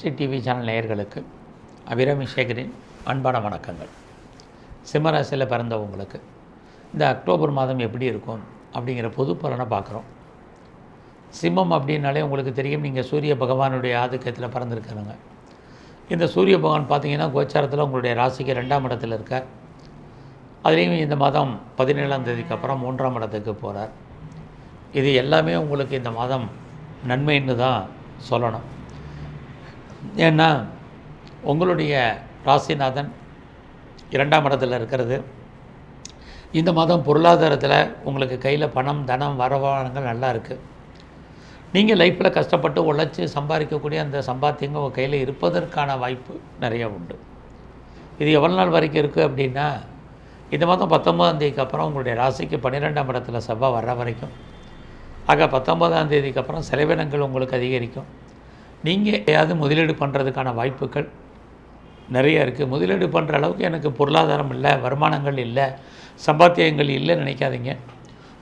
History TV channel நேயர்களுக்கு அபிராமி சேகரின் அன்பான வணக்கங்கள். சிம்மராசியில் பிறந்தவங்களுக்கு இந்த அக்டோபர் மாதம் எப்படி இருக்கும் அப்படிங்கிற பொது பலனை பார்க்குறோம். சிம்மம் அப்படின்னாலே உங்களுக்கு தெரியும் நீங்கள் சூரிய பகவானுடைய ஆதிக்கத்தில் பிறந்திருக்கிறாங்க இந்த சூரிய பகவான் பார்த்தீங்கன்னா கோச்சாரத்தில் உங்களுடைய ராசிக்கு ரெண்டாம் இடத்துல இருக்கார். அதுலேயும் இந்த மாதம் பதினேழாம் தேதிக்கு அப்புறம் மூன்றாம் இடத்துக்கு போகிறார் இது எல்லாமே உங்களுக்கு இந்த மாதம் நன்மைன்னு தான் சொல்லணும். ஏன்னா உங்களுடைய ராசிநாதன் இரண்டாம் இடத்துல இருக்கிறது. இந்த மாதம் பொருளாதாரத்தில் உங்களுக்கு கையில் பணம் தனம் வரவானங்கள் நல்லா இருக்குது நீங்கள் லைஃப்பில் கஷ்டப்பட்டு உழைச்சி சம்பாதிக்கக்கூடிய அந்த சம்பாத்தியங்க உங்கள் கையில் இருப்பதற்கான வாய்ப்பு நிறைய உண்டு. இது எவ்வளோ நாள் வரைக்கும் இருக்குது அப்படின்னா இந்த மாதம் பத்தொன்பதாம் தேதிக்கு அப்புறம் உங்களுடைய ராசிக்கு பன்னிரெண்டாம் இடத்துல செவ்வாய் வர்ற வரைக்கும். ஆக பத்தொன்பதாம் தேதிக்கு அப்புறம் செலவினங்கள் உங்களுக்கு அதிகரிக்கும். நீங்கள் ஏதாவது முதலீடு பண்ணுறதுக்கான வாய்ப்புகள் நிறைய இருக்குது முதலீடு பண்ணுற அளவுக்கு எனக்கு பொருளாதாரம் இல்லை வருமானங்கள் இல்லை சம்பாத்தியங்கள் இல்லைன்னு நினைக்காதீங்க.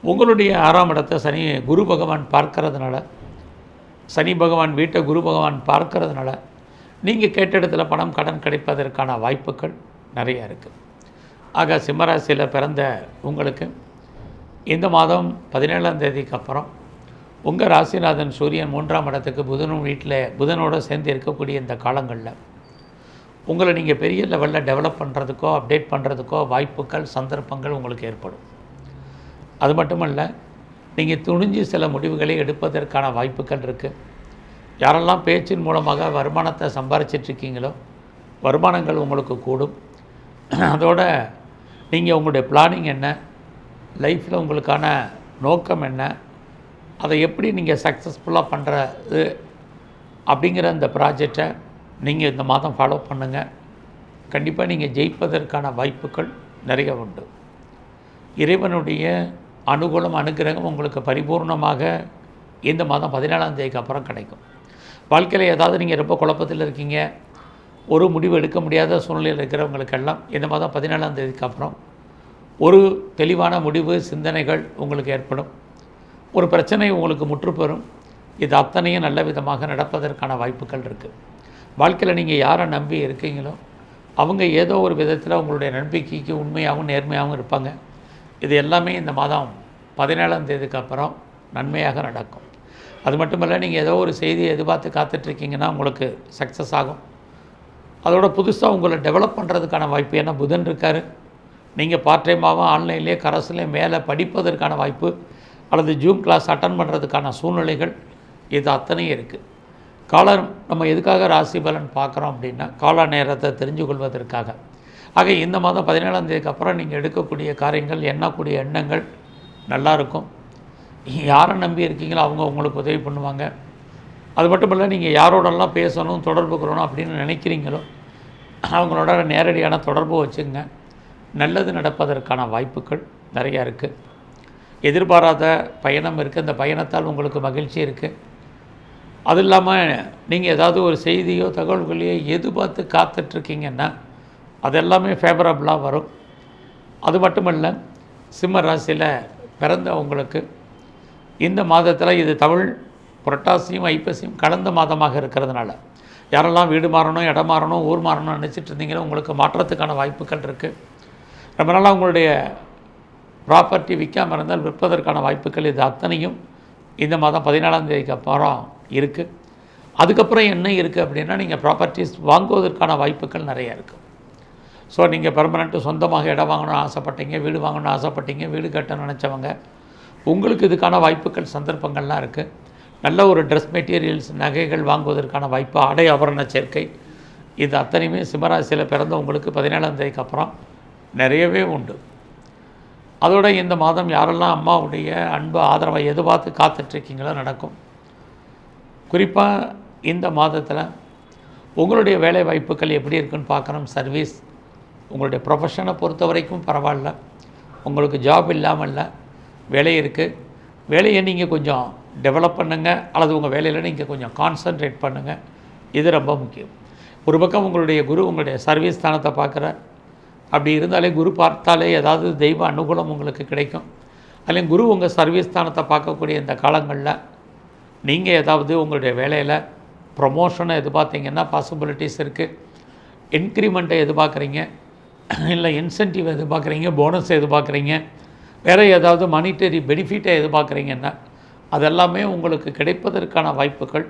உங்களுடைய ஆறாம் இடத்தை சனி குரு பகவான் பார்க்கறதுனால சனி பகவான் வீட்டை குரு பகவான் பார்க்கறதுனால நீங்கள் கேட்ட இடத்துல பணம் கடன் கிடைப்பதற்கான வாய்ப்புகள் நிறையா இருக்குது ஆக சிம்மராசியில் பிறந்த உங்களுக்கு இந்த மாதம் பதினேழாம் தேதிக்கு அப்புறம் உங்கள் ராசிநாதன் சூரியன் மூன்றாம் இடத்துக்கு புதனும் வீட்டில் புதனோடு சேர்ந்து இருக்கக்கூடிய இந்த காலங்களில் உங்களை நீங்கள் பெரிய லெவலில் டெவலப் பண்ணுறதுக்கோ அப்டேட் பண்ணுறதுக்கோ வாய்ப்புகள் சந்தர்ப்பங்கள் உங்களுக்கு ஏற்படும். அது மட்டுமல்ல நீங்கள் துணிஞ்சு சில முடிவுகளை எடுப்பதற்கான வாய்ப்புகள் இருக்குது யாரெல்லாம் பேச்சின் மூலமாக வருமானத்தை சம்பாரிச்சிட்ருக்கீங்களோ வருமானங்கள் உங்களுக்கு கூடும். அதோட நீங்கள் உங்களுடைய பிளானிங் என்ன லைஃப்பில் உங்களுக்கான நோக்கம் என்ன அதை எப்படி நீங்கள் சக்ஸஸ்ஃபுல்லாக பண்ணுறது அப்படிங்கிற அந்த ப்ராஜெக்டை நீங்கள் இந்த மாதம் ஃபாலோ பண்ணுங்கள் கண்டிப்பாக நீங்கள் ஜெயிப்பதற்கான வாய்ப்புகள் நிறைய உண்டு. இறைவனுடைய அனுகூலம் அனுகிரகம் உங்களுக்கு பரிபூர்ணமாக இந்த மாதம் பதினேழாம் தேதிக்கு அப்புறம் கிடைக்கும். வாழ்க்கையில் ஏதாவது நீங்கள் ரொம்ப குழப்பத்தில் இருக்கீங்க. ஒரு முடிவு எடுக்க முடியாத சூழ்நிலையில் இருக்கிறவங்களுக்கெல்லாம் இந்த மாதம் பதினேழாம் தேதிக்கு அப்புறம் ஒரு தெளிவான முடிவு சிந்தனைகள் உங்களுக்கு ஏற்படும். ஒரு பிரச்சனை உங்களுக்கு முற்றுப்பெறும். இது அத்தனையும் நல்ல விதமாக நடப்பதற்கான வாய்ப்புகள் இருக்குது வாழ்க்கையில் நீங்கள் யாரை நம்பி இருக்கீங்களோ அவங்க ஏதோ ஒரு விதத்தில் உங்களுடைய நம்பிக்கைக்கு உண்மையாகவும் நேர்மையாகவும் இருப்பாங்க. இது எல்லாமே இந்த மாதம் பதினேழாம் தேதிக்கு அப்புறம் நன்மையாக நடக்கும். அது மட்டுமல்ல நீங்கள் ஏதோ ஒரு செய்தியை எதிர்பார்த்து காத்துட்ருக்கீங்கன்னா உங்களுக்கு சக்ஸஸ் ஆகும். அதோட புதுசாக உங்களை டெவலப் பண்ணுறதுக்கான வாய்ப்பு ஏன்னா புதன் இருக்கார். நீங்கள் பார்ட் டைமாகவும் ஆன்லைன்லேயே கரஸ்லேயே மேலே படிப்பதற்கான வாய்ப்பு அல்லது ஜூம் கிளாஸ் அட்டன் பண்ணுறதுக்கான சூழ்நிலைகள் இது அத்தனையும் இருக்குது காலர் நம்ம எதுக்காக ராசி பலன் பார்க்குறோம் அப்படின்னா கால நேரத்தை தெரிஞ்சு கொள்வதற்காக ஆக இந்த மாதம் பதினேழாம் தேதிக்கு அப்புறம் நீங்கள் எடுக்கக்கூடிய காரியங்கள் எண்ணக்கூடிய எண்ணங்கள் நல்லா இருக்கும். யாரை நம்பி இருக்கீங்களோ அவங்க உங்களுக்கு உதவி பண்ணுவாங்க. அது மட்டும் இல்லை நீங்கள் யாரோடெல்லாம் பேசணும் தொடர்பு கொள்ளணும் அப்படின்னு நினைக்கிறீங்களோ அவங்களோட நேரடியான தொடர்பு வச்சுங்க நல்லது நடப்பதற்கான வாய்ப்புகள் நிறையா இருக்குது எதிர்பாராத பயணம் இருக்குது அந்த பயணத்தால் உங்களுக்கு மகிழ்ச்சி இருக்குது அது இல்லாமல் நீங்கள் ஏதாவது ஒரு செய்தியோ தகவல்களையோ எதிர்பார்த்து காத்துட்ருக்கீங்கன்னா அதெல்லாமே ஃபேவரபுளாக வரும். அது மட்டும் இல்லை சிம்ம ராசியில் பிறந்த உங்களுக்கு இந்த மாதத்தில் இது தமிழ் புரட்டாசியும் ஐப்பசியும் கலந்த மாதமாக இருக்கிறதுனால. யாரெல்லாம் வீடு மாறணும் இடம் மாறணும் ஊர் மாறணும்னு நினச்சிட்டு இருந்தீங்களோ உங்களுக்கு மாற்றத்துக்கான வாய்ப்புகள் இருக்குது ரொம்ப நாளாக உங்களுடைய ப்ராப்பர்ட்டி விற்காமல் இருந்தால் விற்பதற்கான வாய்ப்புகள் இது அத்தனையும் இந்த மாதம் பதினாலாம் தேதிக்கு அப்புறம் இருக்குது அதுக்கப்புறம் என்ன இருக்குது அப்படின்னா நீங்கள் ப்ராப்பர்ட்டிஸ் வாங்குவதற்கான வாய்ப்புகள் நிறைய இருக்குது ஸோ நீங்கள் பெர்மனெண்ட்டு சொந்தமாக இடம் வாங்கணும்னு ஆசைப்பட்டீங்க வீடு வாங்கணும்னு ஆசைப்பட்டீங்க வீடு கட்ட நினச்சவங்க உங்களுக்கு இதுக்கான வாய்ப்புகள் சந்தர்ப்பங்கள்லாம் இருக்குது நல்ல ஒரு ட்ரெஸ் மெட்டீரியல்ஸ் நகைகள் வாங்குவதற்கான வாய்ப்பு ஆடை ஆபரண சேர்க்கை இது அத்தனையுமே சிம்மராசியில் பிறந்த உங்களுக்கு பதினேழாம் தேதிக்கு அப்புறம் நிறையவே உண்டு. அதோட இந்த மாதம் யாரெல்லாம் அம்மாவுடைய அன்பு ஆதரவை எதிர்பார்த்து காத்துட்ருக்கீங்களோ நடக்கும். குறிப்பாக இந்த மாதத்தில் உங்களுடைய வேலை வாய்ப்புகள் எப்படி இருக்குன்னு பார்க்கணும். சர்வீஸ் உங்களுடைய ப்ரொஃபஷனை பொறுத்த வரைக்கும் பரவாயில்ல. உங்களுக்கு ஜாப் இல்லாமல் இல்லை. வேலை இருக்குது வேலையை நீங்கள் கொஞ்சம் டெவலப் பண்ணுங்கள் அல்லது உங்கள் வேலையில் நீங்கள் கொஞ்சம் கான்சன்ட்ரேட் பண்ணுங்கள் இது ரொம்ப முக்கியம். ஒரு பக்கம் உங்களுடைய குரு உங்களுடைய சர்வீஸ் ஸ்தானத்தை பார்க்குற அப்படி இருந்தாலே குரு பார்த்தாலே ஏதாவது தெய்வ அனுகூலம் உங்களுக்கு கிடைக்கும். அதில் குரு உங்கள் சர்வீஸ் ஸ்தானத்தை பார்க்கக்கூடிய இந்த காலங்களில் நீங்கள் ஏதாவது உங்களுடைய வேலையில் ப்ரொமோஷனை எதிர்பார்த்தீங்கன்னா பாசிபிலிட்டிஸ் இருக்குது இன்க்ரிமெண்ட்டை எதிர்பார்க்குறீங்க. இல்லை இன்சென்டிவ் எதிர்பார்க்குறீங்க போனஸ் எதிர்பார்க்குறீங்க. வேறு ஏதாவது மானிட்டரி பெனிஃபிட்டை எதிர்பார்க்குறீங்கன்னா அதெல்லாமே உங்களுக்கு கிடைப்பதற்கான வாய்ப்புகள்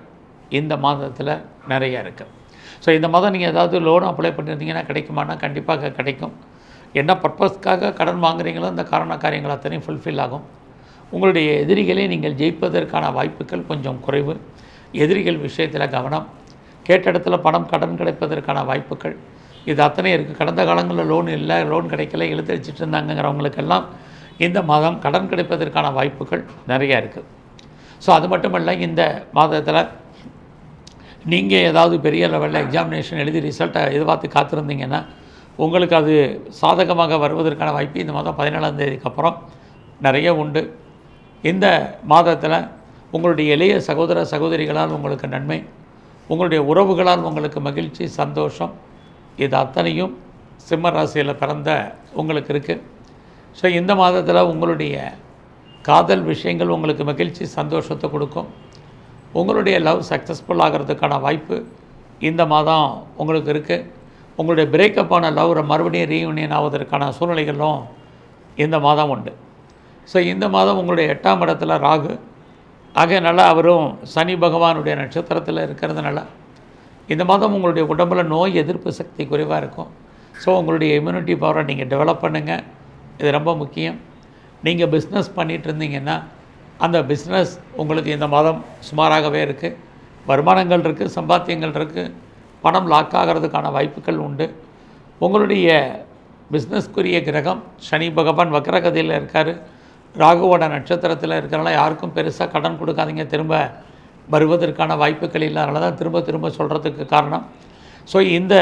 இந்த மாதத்தில் நிறைய இருக்குது ஸோ இந்த மாதம் நீங்கள் ஏதாவது லோன் அப்ளை பண்ணியிருந்தீங்கன்னா கிடைக்குமானா கண்டிப்பாக கிடைக்கும். என்ன பர்பஸ்க்காக கடன் வாங்குறீங்களோ அந்த காரண காரியங்கள் அத்தனையும் ஃபுல்ஃபில் ஆகும். உங்களுடைய எதிரிகளை நீங்கள் ஜெயிப்பதற்கான வாய்ப்புகள் கொஞ்சம் குறைவு. எதிரிகள் விஷயத்தில் கவனம். கேட்ட இடத்துல பணம் கடன் கிடைப்பதற்கான வாய்ப்புகள். இது அத்தனை இருக்குது கடந்த காலங்களில் லோன் இல்லை லோன் கிடைக்கல இழுத்தடிச்சிட்டு இருந்தாங்கங்கிறவங்களுக்கெல்லாம் இந்த மாதம் கடன் கிடைப்பதற்கான வாய்ப்புகள் நிறையா இருக்குது ஸோ அது மட்டுமல்ல இந்த மாதத்தில் நீங்கள் ஏதாவது பெரிய லெவலில் எக்ஸாமினேஷன் எழுதி ரிசல்ட்டை எதிர்பார்த்து காத்திருந்தீங்கன்னா உங்களுக்கு அது சாதகமாக வருவதற்கான வாய்ப்பு இந்த மாதம் பதினேழாம் தேதிக்கு அப்புறம் நிறைய உண்டு. இந்த மாதத்தில் உங்களுடைய இளைய சகோதர சகோதரிகளால் உங்களுக்கு நன்மை உங்களுடைய உறவுகளால் உங்களுக்கு மகிழ்ச்சி சந்தோஷம் இது அத்தனையும் சிம்ம ராசியில் பிறந்த உங்களுக்கு இருக்குது ஸோ இந்த மாதத்தில் உங்களுடைய காதல் விஷயங்கள் உங்களுக்கு மகிழ்ச்சி சந்தோஷத்தை கொடுக்கும். உங்களுடைய லவ் சக்ஸஸ்ஃபுல் ஆகிறதுக்கான வாய்ப்பு இந்த மாதம் உங்களுக்கு இருக்குது உங்களுடைய பிரேக்கப் ஆன லவ் மறுபடியும் ரீயூனியன் ஆவதற்கான சூழ்நிலைகளும் இந்த மாதம் உண்டு. ஸோ இந்த மாதம் உங்களுடைய எட்டாம் இடத்துல ராகு. ஆகையனால அவரும் சனி பகவானுடைய நட்சத்திரத்தில் இருக்கிறதுனால இந்த மாதம் உங்களுடைய உடம்பில் நோய் எதிர்ப்பு சக்தி குறைவாக இருக்கும். ஸோ உங்களுடைய இம்யூனிட்டி பவரை நீங்கள் டெவலப் பண்ணுங்கள் இது ரொம்ப முக்கியம். நீங்கள் பிஸ்னஸ் பண்ணிகிட்டு இருந்தீங்கன்னா அந்த பிஸ்னஸ் உங்களுக்கு இந்த மாதம் சுமாராகவே இருக்குது வருமானங்கள் இருக்குது சம்பாத்தியங்கள் இருக்குது பணம் லாக் ஆகிறதுக்கான வாய்ப்புகள் உண்டு. உங்களுடைய பிஸ்னஸ்க்குரிய கிரகம் சனி பகவான் வக்ரகதியில் இருக்கார். ராகுவோட நட்சத்திரத்தில் இருக்கிறனால யாருக்கும் பெருசாக கடன் கொடுக்காதீங்க. திரும்ப வருவதற்கான வாய்ப்புகள் இல்லாதனால தான் திரும்ப திரும்ப சொல்கிறதுக்கு காரணம். ஸோ இந்த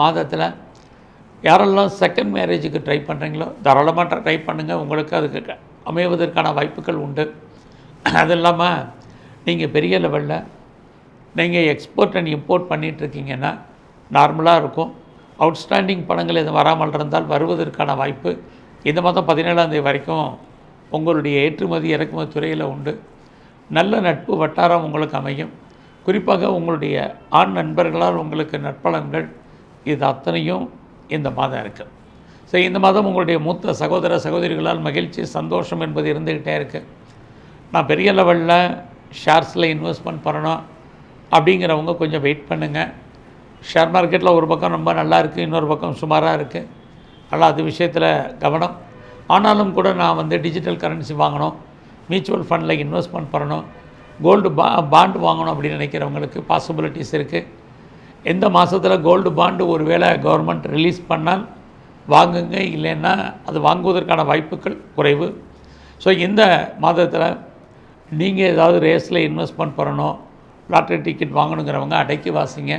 மாதத்தில் யாரெல்லாம் செகண்ட் மேரேஜுக்கு ட்ரை பண்ணுறீங்களோ தாராளமாக ட்ரை பண்ணுங்கள் உங்களுக்கு அதுக்கு அமைவதற்கான வாய்ப்புகள் உண்டு. அது இல்லாமல் நீங்கள் பெரிய லெவலில் நீங்கள் எக்ஸ்போர்ட் அண்ட் இம்போர்ட் பண்ணிகிட்ருக்கீங்கன்னா நார்மலாக இருக்கும். அவுட்ஸ்டாண்டிங் படங்கள் எதுவும் வராமல் இருந்தால் வருவதற்கான வாய்ப்பு இந்த மாதம் பதினேழாந்தேதி வரைக்கும் உங்களுடைய ஏற்றுமதி இறக்குமதி துறையில் உண்டு. நல்ல நட்பு வட்டாரம் உங்களுக்கு அமையும். குறிப்பாக உங்களுடைய ஆண் நண்பர்களால் உங்களுக்கு நற்பலன்கள் இது அத்தனையும் இந்த மாதம் இருக்குது ஸோ இந்த மாதம் உங்களுடைய மூத்த சகோதர சகோதரிகளால் மகிழ்ச்சி சந்தோஷம் என்பது இருந்துக்கிட்டே இருக்குது நான் பெரிய லெவலில் ஷேர்ஸில் இன்வெஸ்ட்மெண்ட் பண்ணணும் அப்படிங்கிறவங்க கொஞ்சம் வெயிட் பண்ணுங்கள் ஷேர் மார்க்கெட்டில் ஒரு பக்கம் ரொம்ப நல்லா இருக்குது இன்னொரு பக்கம் சுமாராக இருக்குது நல்லா அது விஷயத்தில் கவனம். ஆனாலும் கூட நான் வந்து டிஜிட்டல் கரன்சி வாங்கணும் மியூச்சுவல் ஃபண்டில் இன்வெஸ்ட்மெண்ட் பண்ணணும் கோல்டு பா பாண்டு வாங்கணும் அப்படின்னு நினைக்கிறவங்களுக்கு பாசிபிலிட்டிஸ் இருக்குது எந்த மாதத்தில் கோல்டு பாண்டு ஒரு வேளை கவர்மெண்ட் ரிலீஸ் பண்ணால் வாங்குங்க இல்லைன்னா அது வாங்குவதற்கான வாய்ப்புகள் குறைவு. ஸோ இந்த மாதத்தில் நீங்கள் ஏதாவது ரேஸில் இன்வெஸ்ட்மெண்ட் பண்ணணும் லாட்ரி டிக்கெட் வாங்கணுங்கிறவங்க அடைக்கி வாசிங்க.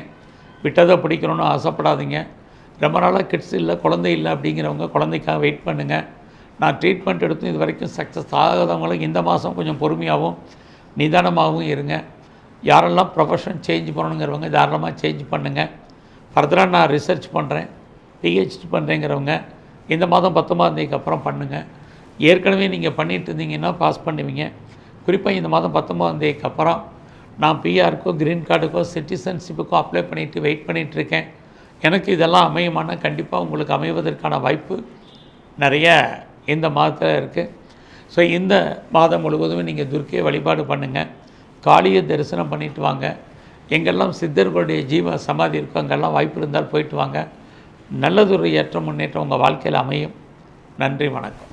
விட்டதை பிடிக்கணும்னு ஆசைப்படாதீங்க. ரொம்ப நாளாக கிட்ஸ் இல்லை குழந்தை இல்லை அப்படிங்கிறவங்க குழந்தைக்காக வெயிட் பண்ணுங்கள் நான் ட்ரீட்மெண்ட் எடுத்து இது வரைக்கும் சக்ஸஸ் ஆகாதவங்களும் இந்த மாதம் கொஞ்சம் பொறுமையாகவும் நிதானமாகவும் இருங்க. யாரெல்லாம் ப்ரொஃபஷன் சேஞ்ச் பண்ணணுங்கிறவங்க தாராளமாக சேஞ்ச் பண்ணுங்கள் ஃபர்தராக நான் ரிசர்ச் பண்ணுறேன் பிஹெச்டி பண்ணுறேங்கிறவங்க இந்த மாதம் பத்தொம்பதாந்தேதிக்கு அப்புறம் பண்ணுங்கள் ஏற்கனவே நீங்கள் பண்ணிகிட்டு இருந்தீங்கன்னா பாஸ் பண்ணுவீங்க. குறிப்பாக இந்த மாதம் பத்தொம்பதாம் தேதிக்கு அப்புறம் நான் பிஆருக்கோ க்ரீன் கார்டுக்கோ சிட்டிசன்ஷிப்புக்கோ அப்ளை பண்ணிவிட்டு வெயிட் பண்ணிகிட்ருக்கேன் இருக்கேன். எனக்கு இதெல்லாம் அமையுமானால் கண்டிப்பாக உங்களுக்கு அமைவதற்கான வாய்ப்பு நிறைய இந்த மாதத்தில் இருக்குது ஸோ இந்த மாதம் முழுவதும் நீங்கள் துர்க்கையை வழிபாடு பண்ணுங்கள் காளியை தரிசனம் பண்ணிட்டு வாங்க. எங்கெல்லாம் சித்தர்களுடைய ஜீவ சமாதி இருக்கோ அங்கெல்லாம் வாய்ப்பு இருந்தால் போயிட்டு வாங்க. நல்லதொரு ஏற்ற முன்னேற்றம் உங்கள் வாழ்க்கையில் அமையும். நன்றி வணக்கம்.